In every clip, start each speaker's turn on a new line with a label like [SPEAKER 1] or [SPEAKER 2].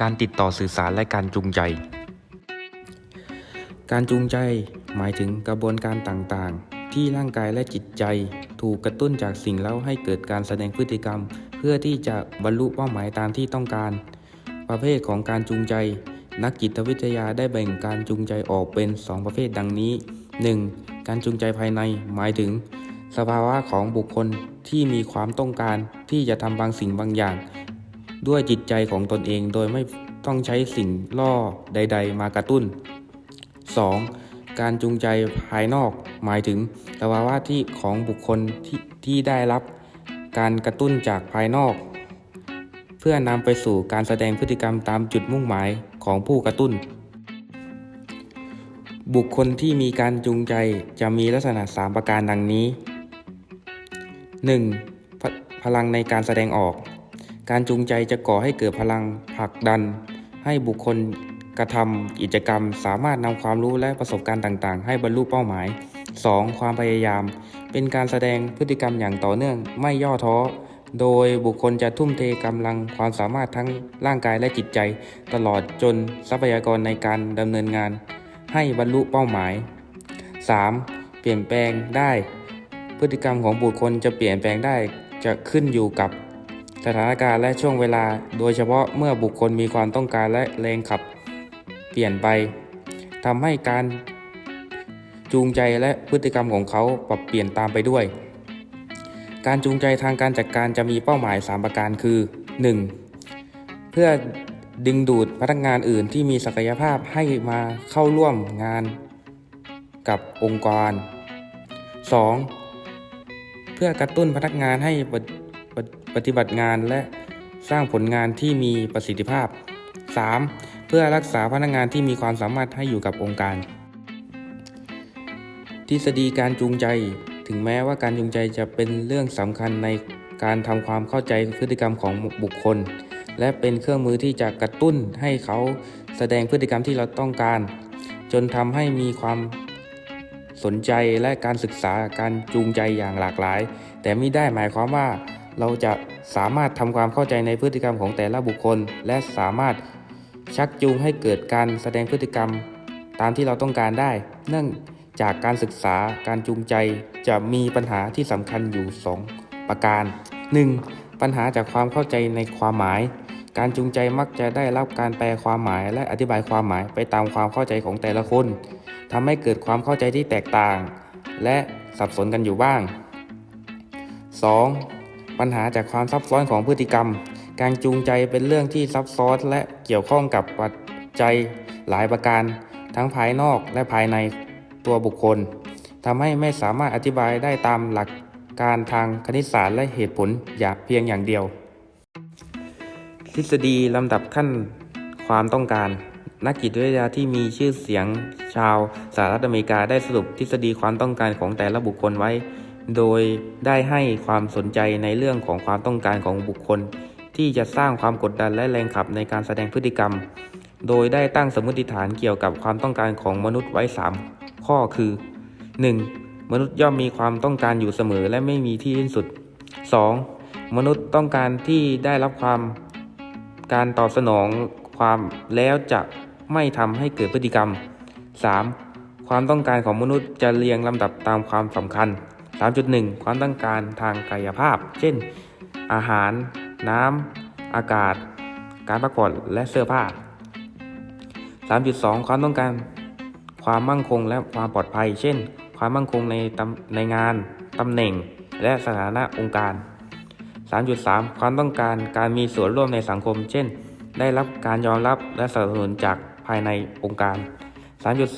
[SPEAKER 1] การติดต่อสื่อสารและการจูงใจ การจูงใจหมายถึงกระบวนการต่างๆ ที่ร่างกายและจิตใจ ถูกกระตุ้นจากสิ่งเล่าให้เกิดการแสดงพฤติกรรม เพื่อที่จะบรรลุเป้าหมายตามที่ต้องการ ประเภทของการจูงใจ นักจิตวิทยาได้แบ่งการจูงใจออกเป็น 2 ประเภทดังนี้ 1. การจูงใจภายในหมายถึง สภาวะของบุคคลที่มีความต้องการที่จะทำบางสิ่งบางอย่าง ด้วยจิตใจของตนเองโดยไม่ต้องใช้สิ่งล่อใด ๆ มากระตุ้น 2. การจูงใจภายนอกหมายถึงสภาวะที่ของบุคคลที่ที่ได้รับการกระตุ้นจากภายนอก เพื่อนำไปสู่การแสดงพฤติกรรมตามจุดมุ่งหมายของผู้กระตุ้น บุคคลที่มีการจูงใจจะมีลักษณะ 3 ประการดังนี้ 1. พพลังในการแสดงออก การจูงใจจะก่อให้เกิดพลังผลักดัน ให้บุคคลกระทำกิจกรรม สามารถนำความรู้และประสบการณ์ต่างๆ ให้บรรลุเป้าหมาย 2. ความพยายาม เป็นการแสดงพฤติกรรมอย่างต่อเนื่องไม่ย่อท้อ โดยบุคคลจะทุ่มเทกำลังความสามารถทั้งร่างกายและจิตใจ ตลอดจนทรัพยากรในการดำเนินงาน ให้บรรลุเป้าหมาย 3. เปลี่ยนแปลงได้ พฤติกรรมของบุคคลจะเปลี่ยนแปลงได้จะขึ้นอยู่กับ สถานการณ์และช่วงเวลา โดยเฉพาะเมื่อบุคคลมีความต้องการและแรงขับ เปลี่ยนไปทำให้การจูงใจและพฤติกรรมของเขาปรับเปลี่ยนตามไปด้วย การจูงใจทางการจัดการจะมีเป้าหมาย 3 ประการคือ 1. เพื่อดึงดูดพนักงานอื่นที่มีศักยภาพให้มาเข้าร่วมงานกับองค์กร 2. เพื่อกระตุ้นพนักงานให้ ปฏิบัติงานและสร้างผลงานที่มีประสิทธิภาพ 3. เพื่อรักษาพนักงานที่มีความสามารถให้อยู่กับองค์การ ทฤษฎีการจูงใจ ถึงแม้ว่าการจูงใจจะเป็นเรื่องสำคัญในการทำความเข้าใจพฤติกรรมของบุคคล และเป็นเครื่องมือที่จะกระตุ้นให้เขาแสดงพฤติกรรมที่เราต้องการ จนทำให้มีความสนใจและการศึกษาการจูงใจอย่างหลากหลาย แต่ไม่ได้หมายความว่า เราจะสามารถทำความเข้าใจในพฤติกรรมของแต่ละบุคคล และสามารถชักจูงให้เกิดการแสดงพฤติกรรม ตามที่เราต้องการได้ เนื่องจากการศึกษาการจูงใจจะมีปัญหาที่สำคัญอยู่ 2 ประการ 1. ปัญหาจากความเข้าใจในความหมาย การจูงใจมักจะได้รับการแปลความหมาย และอธิบายความหมายไปตามความเข้าใจของแต่ละคนทำให้เกิดความเข้าใจที่แตกต่าง และสับสนกันอยู่บ้าง 2. ปัญหาจากความซับซ้อนของพฤติกรรม การจูงใจเป็นเรื่องที่ซับซ้อนและเกี่ยวข้องกับปัจจัยหลายประการ ทั้งภายนอกและภายในตัวบุคคลทำให้ไม่สามารถอธิบายได้ตามหลักการทางคณิตศาสตร์และเหตุผลอย่างเพียงอย่างเดียว ทฤษฎีลำดับขั้นความต้องการ นักจิตวิทยาที่มีชื่อเสียงชาวสหรัฐอเมริกาได้สรุปทฤษฎีความต้องการของแต่ละบุคคลไว้ โดยได้ให้ความสนใจในเรื่องของความต้องการของบุคคล ที่จะสร้างความกดดันและแรงขับในการแสดงพฤติกรรม โดยได้ตั้งสมมติฐานเกี่ยวกับความต้องการของมนุษย์ไว้ 3 ข้อคือ 1. มนุษย์ย่อมมีความต้องการอยู่เสมอและไม่มีที่สิ้นสุด 2. มนุษย์ต้องการที่ได้รับความการตอบสนองความแล้วจะไม่ทำให้เกิดพฤติกรรม 3. ความต้องการของมนุษย์จะเรียงลำดับตามความสำคัญ 3.1 ความต้องการทางกายภาพ เช่น อาหาร น้ำ อากาศ การพักผ่อนและเสื้อผ้า 3.2 ความต้องการ ความมั่งคงและความปลอดภัย เช่น ความมั่งคงในตำในงานตำแหน่ง และสถานะองค์การ 3.3 ความต้องการการมีส่วนร่วมในสังคม เช่น ได้รับการยอมรับและสนับสนุนจากภายในองค์การ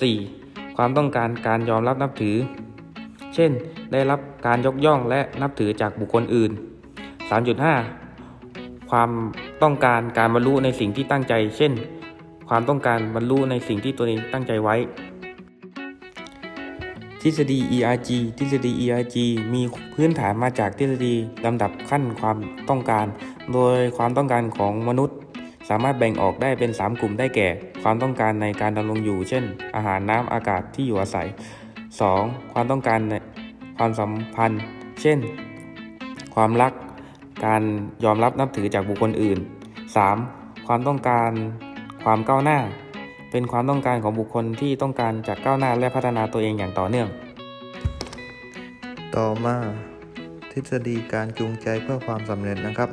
[SPEAKER 1] 3.4 ความต้องการการยอมรับนับถือ เช่น ได้รับการยกย่องและนับถือจากบุคคลอื่น 3.5 ความต้องการการบรรลุในสิ่งที่ตั้งใจ เช่น ความต้องการบรรลุในสิ่งที่ตัวเองตั้งใจไว้ ทฤษฎี ERG ทฤษฎี ERG มีพื้นฐานมาจากทฤษฎีลำดับขั้นความต้องการ โดยความต้องการของมนุษย์สามารถแบ่งออกได้เป็น 3 กลุ่มได้แก่ ความต้องการในการดำรงอยู่ เช่น อาหารน้ำอากาศที่อยู่อาศัย 2. ความต้องการในความสัมพันธ์ เช่น ความรัก การยอมรับนับถือจากบุคคลอื่น 3. ความความต้องการความก้าวหน้า เป็นความต้องการของบุคคลที่ต้องการจะก้าวหน้าและพัฒนาตัวเองอย่างต่อเนื่อง
[SPEAKER 2] ต่อมา ทฤษฎีการจูงใจเพื่อความสำเร็จนะครับ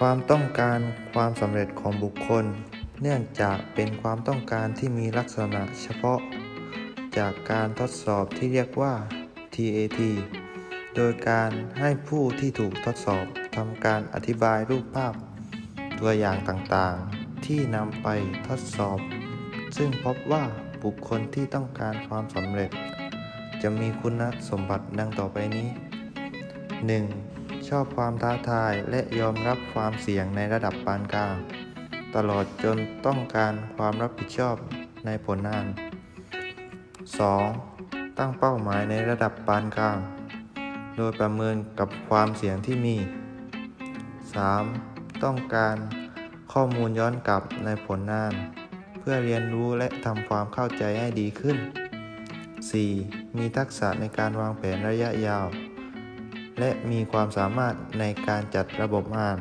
[SPEAKER 2] ความต้องการความสำเร็จของบุคคล เนื่องจากเป็นความต้องการที่มีลักษณะเฉพาะ จากการทดสอบที่เรียกว่า TAT โดยการให้ผู้ที่ถูกทดสอบทำการอธิบายรูปภาพ ตัวอย่างต่างๆ ที่นำไปทดสอบ ซึ่งพบว่าบุคคลที่ต้องการความสำเร็จ จะมีคุณสมบัติดังต่อไปนี้ 1. ชอบความท้าทายและยอมรับความเสี่ยงในระดับปานกลาง ตลอดจนต้องการความรับผิดชอบในผลงาน 2. ตั้งเป้าหมายในระดับปานกลาง โดยประเมินกับความเสี่ยงที่มี 3. ต้องการข้อมูลย้อนกลับในผลงาน เพื่อเรียนรู้และทำความเข้าใจให้ดีขึ้น 4. มีทักษะในการวางแผนระยะยาว และมีความสามารถในการจัดระบบงาน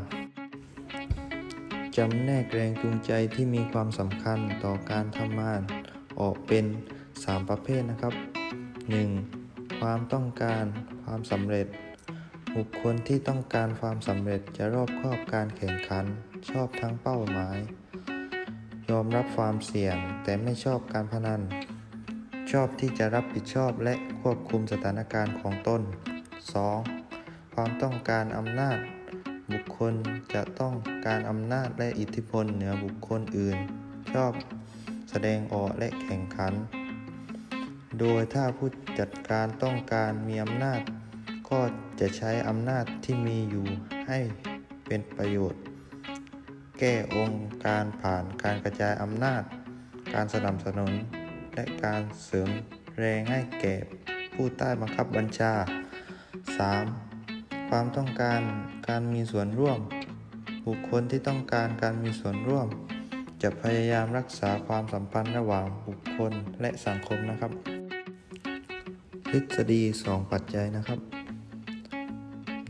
[SPEAKER 2] จำแนกแรงจูงใจที่มีความสำคัญต่อการทำงาน ออกเป็น 3 ประเภทนะครับ 1. ความต้องการความสำเร็จ บุคคลที่ต้องการความสำเร็จจะรอบครอบการแข่งขัน ชอบทั้งเป้าหมาย ยอมรับความเสี่ยงแต่ไม่ชอบการพนัน ชอบที่จะรับผิดชอบและควบคุมสถานการณ์ของตน 2. ความต้องการอำนาจ บุคคลจะต้องการอำนาจและอิทธิพลเหนือบุคคลอื่น ชอบแสดงออกและแข่งขัน โดยถ้าผู้จัดการต้องการมีอำนาจ ก็จะใช้อำนาจที่มีอยู่ให้เป็นประโยชน์ แก้องค์การผ่านการกระจายอำนาจ การสนับสนุน และการเสริมแรงให้แก่ผู้ใต้บังคับบัญชา 3. ความต้องการการมีส่วนร่วม บุคคลที่ต้องการการมีส่วนร่วม จะพยายามรักษาความสัมพันธ์ระหว่างบุคคลและสังคมนะครับ ทฤษฎี 2 ปัจจัยนะครับ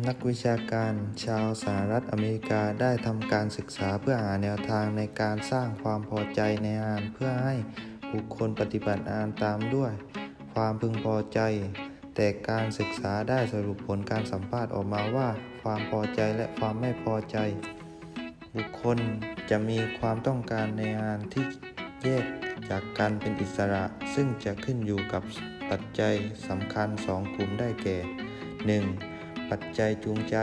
[SPEAKER 2] นักวิชาการชาวสหรัฐอเมริกาได้ทำการศึกษาเพื่อหาแนวทางในการสร้างความพอใจในงานเพื่อให้บุคคลปฏิบัติงานตามด้วย ความพึงพอใจ แต่การศึกษาได้สรุปผลการสัมภาษณ์ออกมาว่า ความพอใจและความไม่พอใจ บุคคลจะมีความต้องการในงานที่แยกจากกันเป็นอิสระ ซึ่งจะขึ้นอยู่กับ ปัจจัยสำคัญ 2 กลุ่มได้แก่ 1. ปัจจัยจูงใจ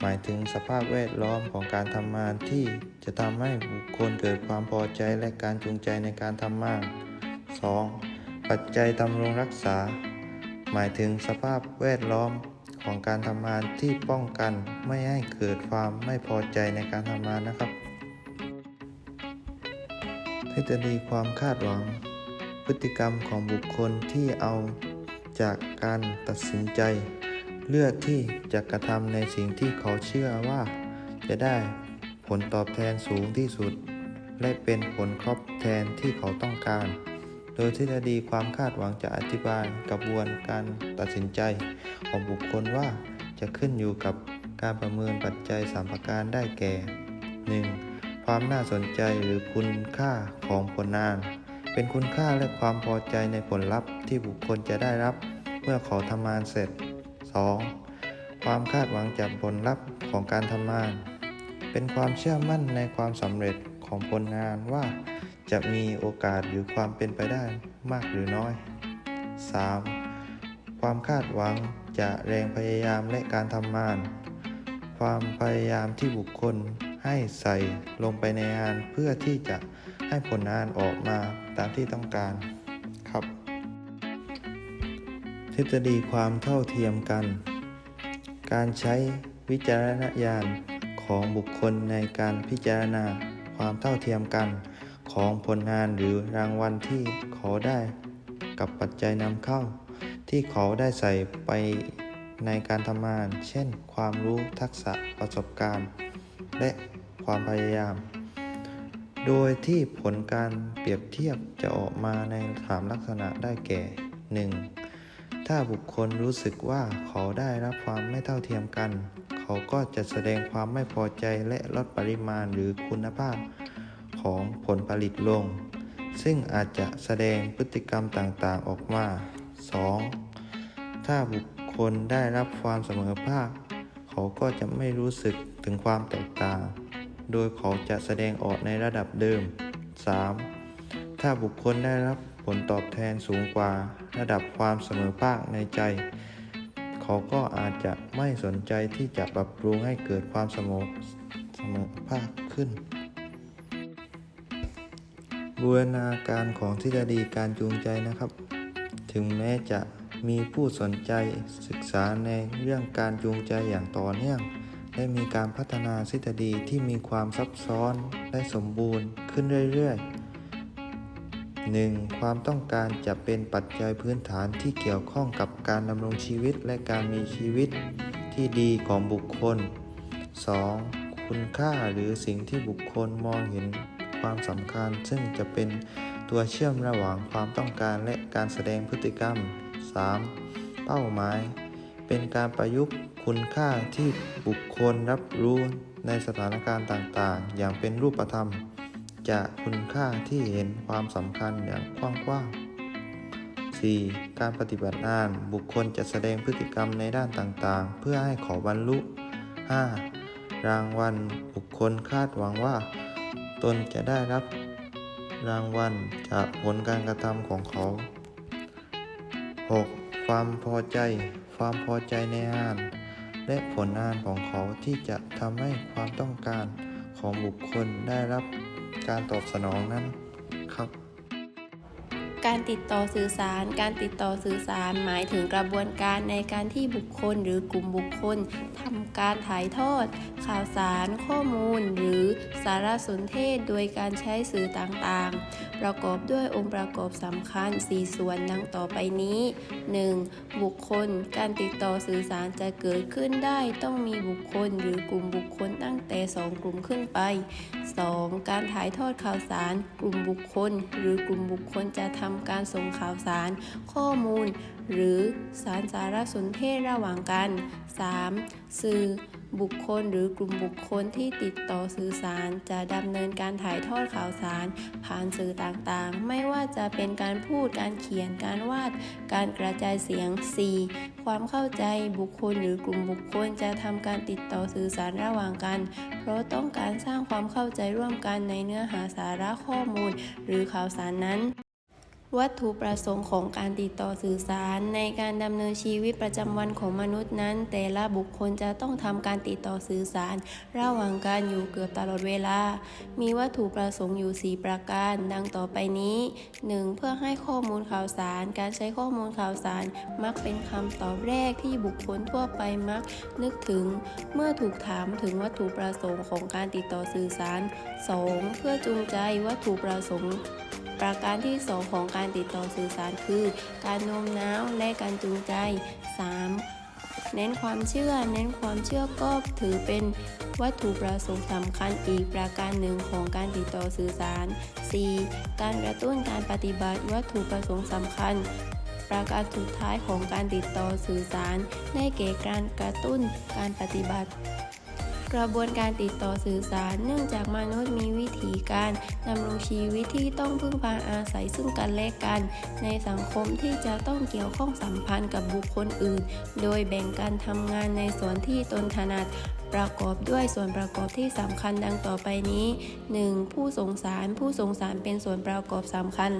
[SPEAKER 2] หมายถึงสภาพแวดล้อมของการทำงานที่จะทำให้บุคคลเกิดความพอใจและการจูงใจในการทำงาน 2. ปัจจัยดำรงรักษา หมายถึงสภาพแวดล้อมของการทำงานที่ป้องกันไม่ให้เกิดความไม่พอใจในการทำงานนะครับ ทฤษฎีความคาดหวัง พฤติกรรมของบุคคลที่เอาจากการตัดสินใจ เลือกที่จะกระทำในสิ่งที่เขาเชื่อว่า จะได้ผลตอบแทนสูงที่สุด และเป็นผลตอบแทนที่เขาต้องการ โดยทฤษฎีความคาดหวังจะอธิบายกระบวนการตัดสินใจ ของบุคคลว่าจะขึ้นอยู่กับการประเมินปัจจัย 3 ประการได้แก่ 1. ความน่าสนใจหรือคุณค่าของผลงาน เป็นคุณค่าและความพอใจในผลลัพธ์ที่บุคคลจะได้รับเมื่อเขาทำงานเสร็จ 2. ความคาดหวังจากผลลัพธ์ของการทำงาน เป็นความเชื่อมั่นในความสำเร็จของผลงานว่าจะมีโอกาสหรือความเป็นไปได้มากหรือน้อย 3. ความคาดหวังจากแรงพยายามและการทำงาน ความพยายามที่บุคคลให้ใส่ลงไปในงานเพื่อที่จะให้ผลงานออกมา ตามที่ต้องการครับ ทฤษฎีความเท่าเทียมกัน การใช้วิจารณญาณของบุคคลในการพิจารณาความเท่าเทียมกัน ของผลงานหรือรางวัลที่เขาได้กับปัจจัยนำเข้า ที่เขาได้ใส่ไปในการทำงาน เช่น ความรู้ทักษะประสบการณ์ และความพยายาม โดยที่ผลการเปรียบเทียบจะออกมาในสามลักษณะได้แก่ 1. ถ้าบุคคลรู้สึกว่าเขาได้รับความไม่เท่าเทียมกันเขาเขาก็จะแสดงความไม่พอใจและลดปริมาณหรือคุณภาพของผลผลิตลง ซึ่งอาจจะแสดงพฤติกรรมต่างๆออกมา 2. ถ้าบุคคลได้รับความเสมอภาค เขาก็จะไม่รู้สึกถึงความแตกต่าง โดยเขาจะแสดงออกในระดับเดิม 3. ถ้าบุคคลได้รับผลตอบแทนสูงกว่าระดับความเสมอภาคในใจ เขาก็อาจจะไม่สนใจที่จะปรับปรุงให้เกิดความเสมอเสมอภาคขึ้นบูรณาการของทฤษฎีการจูงใจนะครับ ถึงแม้จะมีผู้สนใจศึกษาในเรื่องการจูงใจอย่างต่อเนื่อง และมีการพัฒนาทฤษฎีที่มีความซับซ้อนและสมบูรณ์ขึ้นเรื่อยๆ 1. ความต้องการจะเป็นปัจจัยพื้นฐานที่เกี่ยวข้องกับการดำรงชีวิตและการมีชีวิตที่ดีของบุคคล 2. คุณค่าหรือสิ่งที่บุคคลมองเห็นความสำคัญ ซึ่งจะเป็นตัวเชื่อมระหว่างความต้องการและการแสดงพฤติกรรม 3. เป้าหมาย เป็นการประยุกต์คุณค่าที่บุค คลรับรู้ในสถานการณ์ต่างๆ อย่างเป็นรูปธรรมจากคุณค่าที่เห็นความสำคัญอย่างกว้างๆ 4. การปฏิบัติงานบุคคลจะแสดงพฤติกรรมในด้านต่างๆ เพื่อให้ขอบรรลุ 5. รางวัลบุคคลคาดหวังว่า ตนจะได้รับรางวัลจากผลการกระทำของเขา 6. ความพอใจ ความพอใจในงาน และผลงานของเขาที่จะทำให้ความต้องการของบุคคลได้รับการตอบสนองนั้น
[SPEAKER 3] การติดต่อสื่อสาร การติดต่อสื่อสารหมายถึงกระบวนการในการที่บุคคลหรือกลุ่มบุคคลทำการถ่ายทอด ข่าวสาร ข้อมูล หรือสารสนเทศโดยการใช้สื่อต่างๆ ประกอบด้วยองค์ประกอบสำคัญ 4 ส่วนดังต่อไปนี้ 1. บุคคล การติดต่อสื่อสารจะเกิดขึ้นได้ต้องมีบุคคลหรือกลุ่มบุคคลตั้งแต่ 2 กลุ่มขึ้นไป 2. การถ่ายทอดข่าวสาร กลุ่มบุคคล หรือกลุ่มบุคคลจะทำการส่งข่าวสาร ข้อมูล หรือสารสารสนเทศระหว่างกัน 3. สื่อบุคคลหรือกลุ่มบุคคลที่ติดต่อสื่อสาร จะดำเนินการถ่ายทอดข่าวสาร ผ่านสื่อต่างๆ ไม่ว่าจะเป็นการพูดการเขียนการวาด การกระจายเสียง 4. ความเข้าใจบุคคลหรือกลุ่มบุคคลจะทำการติดต่อสื่อสารระหว่างกัน เพราะต้องการสร้างความเข้าใจร่วมกันในเนื้อหาสาระข้อมูล หรือข่าวสารนั้น วัตถุประสงค์ของการติดต่อสื่อสาร ในการดำเนินชีวิตประจำวันของมนุษย์นั้น แต่ละบุคคลจะต้องทำการติดต่อสื่อสาร ระหว่างกันอยู่เกือบตลอดเวลา มีวัตถุประสงค์อยู่ 4 ประการ ดังต่อไปนี้ 1. เพื่อให้ข้อมูลข่าวสาร การใช้ข้อมูลข่าวสาร มักเป็นคำตอบแรกที่บุคคลทั่วไปมักนึกถึง เมื่อถูกถามถึงวัตถุประสงค์ของการติดต่อสื่อสาร 2. เพื่อจูงใจวัตถุประสงค์ ประการที่ 2 ของการติดต่อสื่อสารคือ การโน้มน้าวและการจูงใจ 3. เน้นความเชื่อ เน้นความเชื่อก็ถือเป็นวัตถุประสงค์สำคัญอีกประการหนึ่งของการติดต่อสื่อสาร 4. การกระตุ้นการปฏิบัติวัตถุประสงค์สำคัญ ประการสุดท้ายของการติดต่อสื่อสาร ได้แก่การกระตุ้นการปฏิบัติ กระบวนการติดต่อสื่อสาร เนื่องจากมนุษย์มีวิธีการดำรงชีวิตที่ต้องพึ่งพาอาศัยซึ่งกันและกัน ในสังคมที่จะต้องเกี่ยวข้องสัมพันธ์กับบุคคลอื่น โดยแบ่งการทำงานในส่วนที่ตนถนัดประกอบด้วยส่วนประกอบที่สำคัญดังต่อไปนี้ 1. ผู้ส่งสารผู้ส่งสารเป็นส่วนประกอบสำคัญ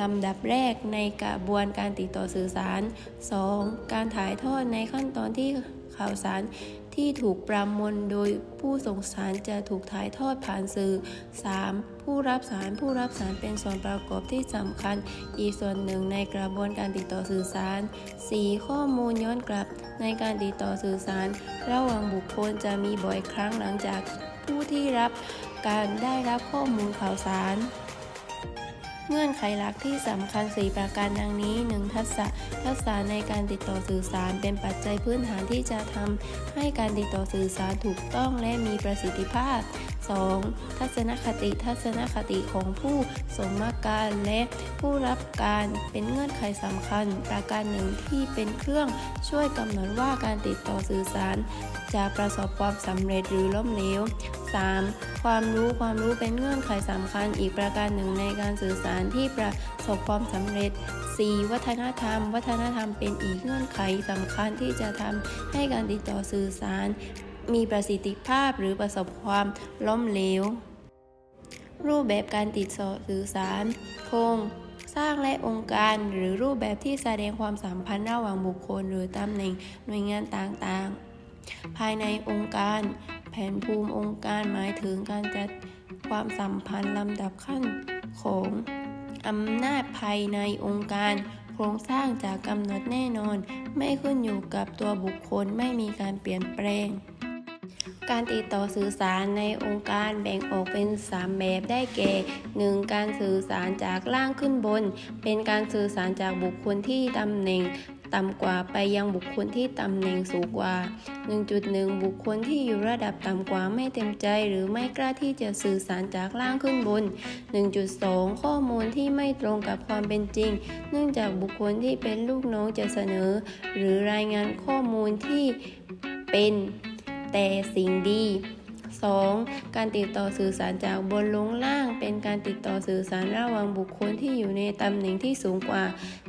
[SPEAKER 3] ลำดับแรกในกระบวนการติดต่อสื่อสาร 2. การถ่ายทอดในขั้นตอนที่ข่าวสาร ที่ถูกประมวลโดยผู้ส่งสารจะถูกถ่ายทอดผ่านสื่อ 3. ผู้รับสารผู้รับสารเป็นส่วนประกอบที่สำคัญ อีกส่วนหนึ่งในกระบวนการติดต่อสื่อสาร 4. ข้อมูลย้อนกลับ ในการติดต่อสื่อสาร ระหว่างบุคคลจะมีบ่อยครั้งหลังจากผู้ที่รับการได้รับข้อมูลข่าวสาร เงื่อนไขหลักที่สำคัญ 4 ประการดังนี้ 1. ทักษะ ทักษะในการติดต่อสื่อสารเป็นปัจจัยพื้นฐานที่จะทำให้การติดต่อสื่อสารถูกต้องและมีประสิทธิภาพ 2. ทัศนคติทัศนคติของผู้สมการและผู้รับการเป็นเงื่อนไขสำคัญ ประการหนึ่งที่เป็นเครื่องช่วยกำหนดว่าการติดต่อสื่อสาร จะประสบความสำเร็จหรือล้มเหลว 3. ความรู้ความรู้เป็นเงื่อนไขสำคัญ อีกประการหนึ่งในการสื่อสารที่ประสบความสำเร็จ 4. วัฒนธรรม วัฒนธรรมเป็นอีกเงื่อนไขสำคัญที่จะทำให้การติดต่อสื่อสาร มีประสิทธิภาพหรือประสบความล้มเหลว รูปแบบการติดต่อสื่อสาร โครงสร้างและองค์การหรือรูปแบบที่แสดงความสัมพันธ์ระหว่างบุคคลหรือตำแหน่งหน่วยงานต่างๆ ภายในองค์การ แผนภูมิองค์การหมายถึงการจัดความสัมพันธ์ลำดับขั้นของอำนาจภายในองค์การโครงสร้างจากกำหนดแน่นอน ไม่ขึ้นอยู่กับตัวบุคคลไม่มีการเปลี่ยนแปลง การติดต่อสื่อสารในองค์การแบ่งออกเป็น 3 แบบได้แก่ 1. การสื่อสารจากล่างขึ้นบน เป็นการสื่อสารจากบุคคลที่ตำแหน่งต่ำกว่าไปยังบุคคลที่ตำแหน่งสูงกว่า 1.1 บุคคลที่อยู่ระดับต่ำกว่าไม่เต็มใจหรือไม่กล้าที่จะสื่อสารจากล่างขึ้นบน 1.2 ข้อมูลที่ไม่ตรงกับความเป็นจริง เนื่องจากบุคคลที่เป็นลูกน้องจะเสนอ หรือรายงานข้อมูลที่เป็น แต่สิ่งดี 2. การติดต่อสื่อสารจากบนลงล่าง เป็นการติดต่อสื่อสารระหว่างบุคคลที่อยู่ในตำแหน่งที่สูงกว่า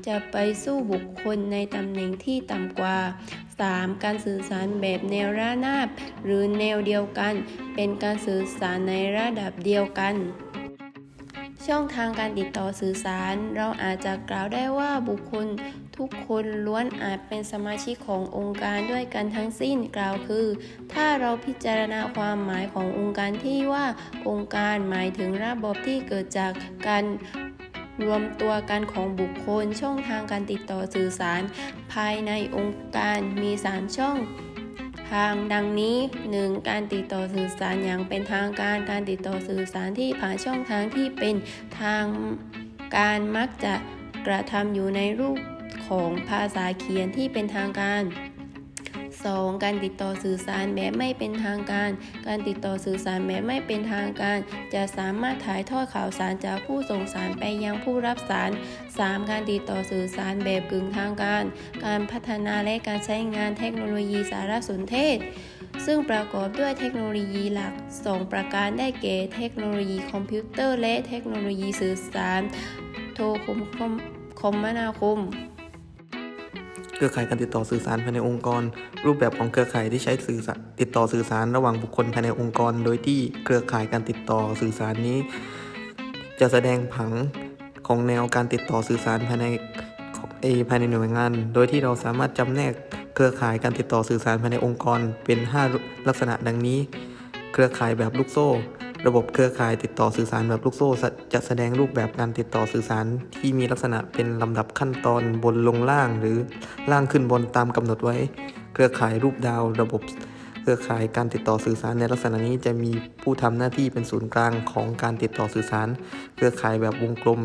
[SPEAKER 3] จะไปสู้บุคคลในตำแหน่งที่ต่ำกว่า 3. การสื่อสารแบบแนวระนาบ หรือแนวเดียวกัน เป็นการสื่อสารในระดับเดียวกัน ช่องทางการติดต่อสื่อสาร เราอาจจะกล่าวได้ว่าบุคคล ทุกคนล้วนอาจเป็นสมาชิกขององค์การด้วยกันทั้งสิ้นกล่าวคือ ถ้าเราพิจารณาความหมายขององค์การที่ว่าองค์การหมายถึงระบบที่เกิดจากการรวมตัวกันของบุคคลช่องทางการติดต่อสื่อสาร ภายในองค์การมี 3 ช่องทางดังนี้ 1. การติดต่อสื่อสารอย่างเป็นทางการการติดต่อสื่อสารที่ผ่านช่องทางที่เป็นทางการมักจะกระทำอยู่ในรูป ของภาษาเขียนที่เป็นทางการ 2. การติดต่อสื่อสารแบบไม่เป็นทางการ การติดต่อสื่อสารแบบไม่เป็นทางการ จะสามารถถ่ายทอดข่าวสารจากผู้ส่งสารไปยังผู้รับสาร 3. การติดต่อสื่อสารแบบกึ่งทางการ การพัฒนาและการใช้งานเทคโนโลยีสารสนเทศ ซึ่งประกอบด้วยเทคโนโลยีหลัก 2 ประการได้แก่เทคโนโลยีคอมพิวเตอร์และเทคโนโลยีสื่อสาร โทรคมคมคมนาคม
[SPEAKER 4] เครือข่ายการติดต่อสื่อสารภายในองค์กร รูปแบบของเครือข่ายที่ใช้สื่อติดต่อสื่อสารระหว่างบุคคลภายในองค์กร โดยที่เครือข่ายการติดต่อสื่อสารนี้ จะแสดงผังของแนวการติดต่อสื่อสารภายในของเอภายในหน่วยงาน โดยที่เราสามารถจำแนกเครือข่ายการติดต่อสื่อสารภายในองค์กรเป็น 5 ลักษณะดังนี้ เครือข่ายแบบลูกโซ่ ระบบเครือข่ายติดต่อสื่อสารแบบลูกโซ่ จะแสดงรูปแบบการติดต่อสื่อสารที่มีลักษณะเป็นลำดับขั้นตอนบนลงล่าง หรือล่างขึ้นบนตามกำหนดไว้ เครือข่ายรูปดาว ระบบเครือข่ายการติดต่อสื่อสารในลักษณะนี้จะมีผู้ทำหน้าที่เป็นศูนย์กลางของการติดต่อสื่อสาร เครือข่ายแบบวงกลม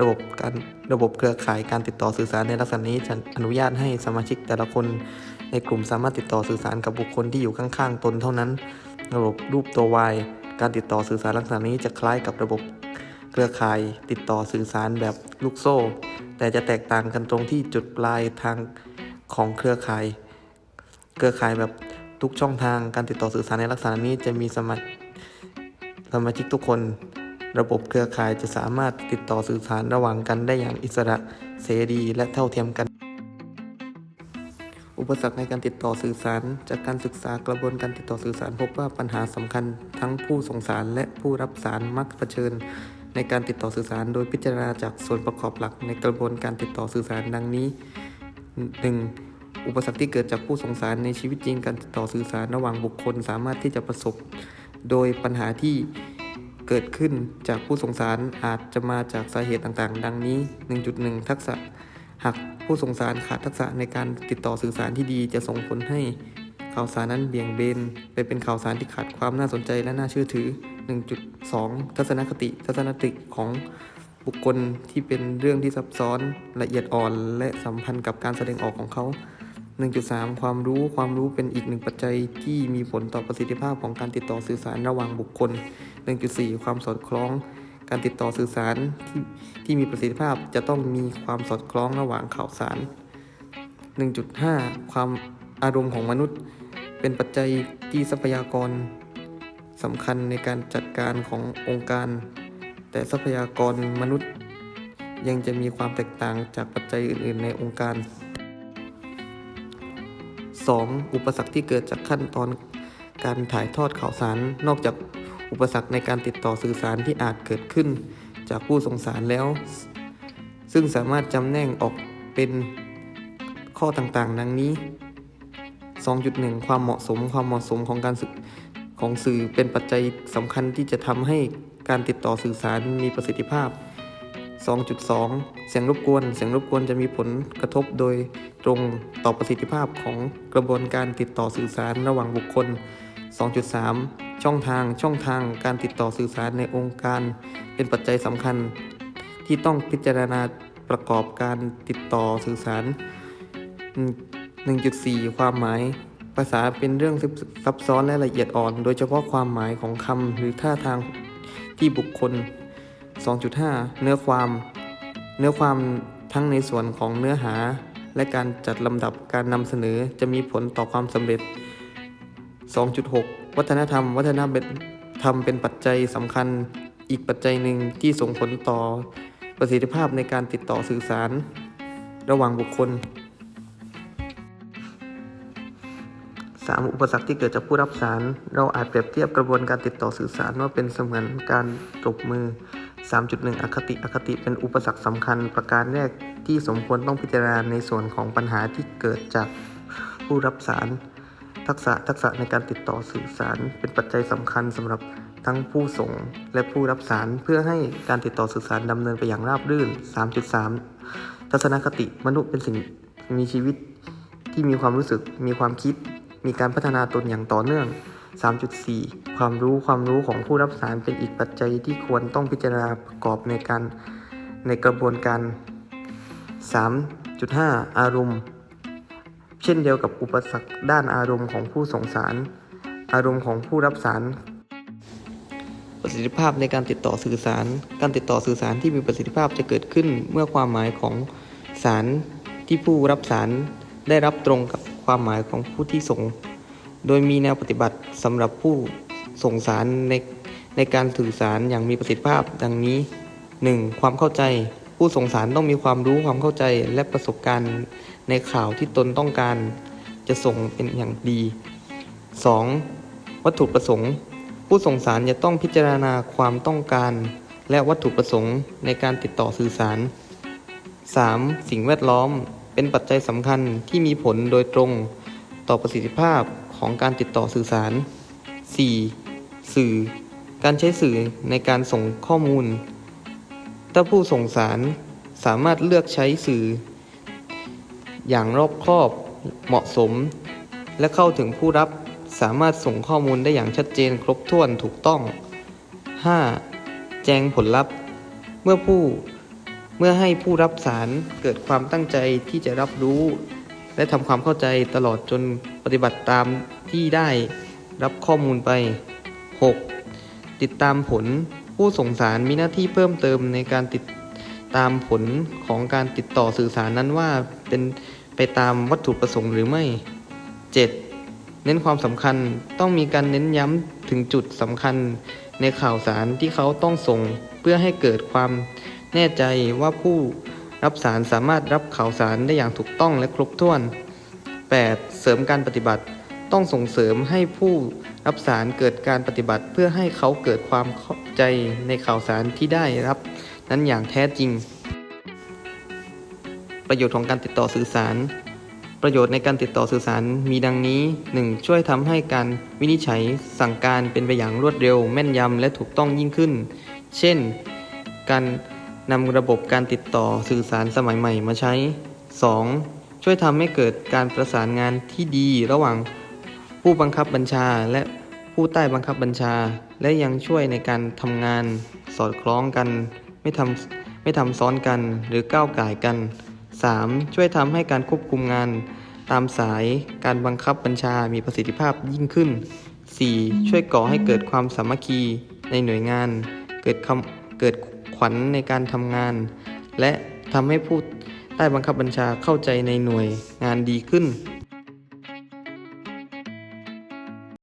[SPEAKER 4] ระบบการระบบเครือข่ายการติดต่อสื่อสารในลักษณะนี้จะอนุญาตให้สมาชิกแต่ละคน ในกลุ่มสามารถติดต่อสื่อสารกับบุคคลที่อยู่ข้างๆ ตนเท่านั้น ระบบรูปตัว Y การติดต่อสื่อสารลักษณะนี้จะคล้ายกับระบบเครือข่ายติดต่อสื่อสารแบบลูกโซ่ แต่จะแตกต่างกันตรงที่จุดปลายทางของเครือข่าย เครือข่ายแบบทุกช่องทางการติดต่อสื่อสารในลักษณะนี้จะมีสมาสมาชิกทุกคน ระบบเครือข่ายจะสามารถติดต่อสื่อสารระหว่างกันได้อย่างอิสระเสรีและเท่าเทียมกัน อุปสรรคในการติดต่อสื่อสาร จากการศึกษากระบวนการติดต่อสื่อสาร พบว่าปัญหาสำคัญทั้งผู้ส่งสารและผู้รับสารมักเผชิญ ในการติดต่อสื่อสาร โดยพิจารณาจากส่วนประกอบหลักในกระบวนการติดต่อสื่อสารดังนี้ 1. อุปสรรคที่เกิดจากผู้ส่งสารในชีวิตจริงการติดต่อสื่อสารระหว่างบุคคล สามารถที่จะประสบ โดยปัญหาที่เกิดขึ้นจากผู้ส่งสารอาจจะมาจากสาเหตุต่างๆ ดังนี้ 1.1 ทักษะหาก ผู้ส่งสารขาดทักษะในการติดต่อสื่อสารที่ดีจะส่งผลให้ข่าวสารนั้นเบี่ยงเบนไปเป็นข่าวสารที่ขาดความน่าสนใจและน่าเชื่อถือ 1.2 ทัศนคติ ทัศนคติของบุคคลที่เป็นเรื่องที่ซับซ้อนละเอียดอ่อน และสัมพันธ์กับการแสดงออกของเขา 1.3 ความรู้ความรู้เป็นอีกหนึ่งปัจจัยที่มีผลต่อประสิทธิภาพของการติดต่อสื่อสารระหว่างบุคคล 1.4 ความสอดคล้อง การติดต่อสื่อสารที่ที่มีประสิทธิภาพจะต้องมีความสอดคล้องระหว่างข่าวสาร 1.5 ความอารมณ์ของมนุษย์ เป็นปัจจัยที่ทรัพยากรสำคัญในการจัดการขององค์การ แต่ทรัพยากรมนุษย์ ยังจะมีความแตกต่างจากปัจจัยอื่น ๆ ในองค์การ 2. อุปสรรคที่เกิดจากขั้นตอนการถ่ายทอดข่าวสารนอกจาก อุปสรรคในการติดต่อสื่อสารที่อาจเกิดขึ้น จากผู้ส่งสารแล้ว ซึ่งสามารถจำแนกออกเป็นข้อต่างๆ ดังนี้ 2.1 ความเหมาะสมความเหมาะสมของการของสื่อเป็นปัจจัยสำคัญที่จะทำให้การติดต่อสื่อสารมีประสิทธิภาพ 2.2 เสียงรบกวน เสียงรบกวนจะมีผลกระทบโดยตรงต่อประสิทธิภาพของกระบวนการติดต่อสื่อสารระหว่างบุคคล 2.3 ช่องทางช่องทางการติดต่อสื่อสารในองค์การ เป็นปัจจัยสำคัญ ที่ต้องพิจารณาประกอบการติดต่อสื่อสาร 1.4 ความหมาย ภาษาเป็นเรื่องซับซ้อนและละเอียดอ่อน โดยเฉพาะความหมายของคำหรือท่าทางที่บุคคล 2.5 เนื้อความ เนื้อความทั้งในส่วนของเนื้อหา และการจัดลำดับการนำเสนอจะมีผลต่อความสำเร็จ 2.6 วัฒนธรรม วัฒนธรรมเป็นปัจจัยสำคัญอีกปัจจัยหนึ่งที่ส่งผลต่อประสิทธิภาพในการติดต่อสื่อสาร ระหว่างบุคคล 3. อุปสรรคที่เกิดจากผู้รับสาร เราอาจเปรียบเทียบกระบวนการติดต่อสื่อสารว่าเป็นเสมือนการตบมือ 3.1 อคติ อคติเป็นอุปสรรคสำคัญ ประการแรกที่สมควรต้องพิจารณาในส่วนของปัญหาที่เกิดจากผู้รับสาร ทักษะทักษะในการติดต่อสื่อสาร เป็นปัจจัยสำคัญสำหรับทั้งผู้ส่งและผู้รับสารเพื่อให้การติดต่อสื่อสารดำเนินไปอย่างราบรื่น 3.3 ทัศนคติมนุษย์เป็นสิ่งมีชีวิตที่มีความรู้สึก มีความคิด มีการพัฒนาตนอย่างต่อเนื่อง 3.4 ความรู้ความรู้ของผู้รับสารเป็นอีกปัจจัยที่ควรต้องพิจารณาประกอบในการในกระบวนการ 3.5 อารมณ์ เช่นเดียวกับอุปสรรคด้านอารมณ์ของผู้ส่งสาร อารมณ์ของผู้รับสาร ประสิทธิภาพในการติดต่อสื่อสาร การติดต่อสื่อสารที่มีประสิทธิภาพจะเกิดขึ้นเมื่อความหมายของสารที่ผู้รับสารได้รับตรงกับความหมายของผู้ที่ส่ง โดยมีแนวปฏิบัติสำหรับผู้ส่งสารในในการสื่อสารอย่างมีประสิทธิภาพดังนี้ 1. ความเข้าใจ ผู้ส่งสารต้องมีความรู้ความเข้าใจและประสบการณ์ในข่าวที่ตนต้องการจะส่งเป็นอย่างดี 2. วัตถุประสงค์ ผู้ส่งสารจะต้องพิจารณาความต้องการ และวัตถุประสงค์ในการติดต่อสื่อสาร 3. สิ่งแวดล้อมเป็นปัจจัยสำคัญที่มีผลโดยตรงต่อประสิทธิภาพของการติดต่อสื่อสาร 4. สื่อ การใช้สื่อในการส่งข้อมูล ถ้าผู้ส่งสารสามารถเลือกใช้สื่อ อย่างรอบคอบเหมาะสม และเข้าถึงผู้รับสามารถส่งข้อมูลได้อย่างชัดเจนครบถ้วนถูกต้อง 5. แจ้งผลลัพธ์ เมื่อผู้เมื่อให้ผู้รับสารเกิดความตั้งใจที่จะรับรู้ และทำความเข้าใจตลอดจนปฏิบัติตามที่ได้รับข้อมูลไป 6. ติดตามผล ผู้ส่งสารมีหน้าที่เพิ่มเติมในการติดตามผลของการติดต่อสื่อสารนั้นว่าเป็นไปตามวัตถุประสงค์หรือไม่ 7. เน้นความสำคัญต้องมีการเน้นย้ำถึงจุดสำคัญในข่าวสารที่เขาต้องส่งเพื่อให้เกิดความแน่ใจว่าผู้รับสารสามารถรับข่าวสารได้อย่างถูกต้องและครบถ้วน 8. เสริมการปฏิบัติ ต้องส่งเสริมให้ผู้รับสารเกิดการปฏิบัติเพื่อให้เขาเกิดความเข้าใจในข่าวสารที่ได้รับ นั้นอย่างแท้จริง ประโยชน์ของการติดต่อสื่อสาร ประโยชน์ในการติดต่อสื่อสารมีดังนี้ 1. ช่วยทำให้การวินิจฉัยสั่งการเป็นไปอย่างรวดเร็ว แม่นยำและถูกต้องยิ่งขึ้น เช่น การนำระบบการติดต่อสื่อสารสมัยใหม่มาใช้ 2. ช่วยทำให้เกิดการประสานงานที่ดีระหว่าง ผู้บังคับบัญชาและผู้ใต้บังคับบัญชา และยังช่วยในการทำงาน สอดคล้องกัน ไม่ทำไม่ทำซ้อนกันหรือก้าวก่ายกัน 3. ช่วยทำให้การควบคุมงาน ตามสายการบังคับบัญชามีประสิทธิภาพยิ่งขึ้น 4. ช่วยก่อให้เกิดความสามัคคีในหน่วยงาน เกิดคำเกิดขวัญในการทำงาน และทำให้ผู้ใต้บังคับบัญชาเข้าใจในหน่วยงานดีขึ้น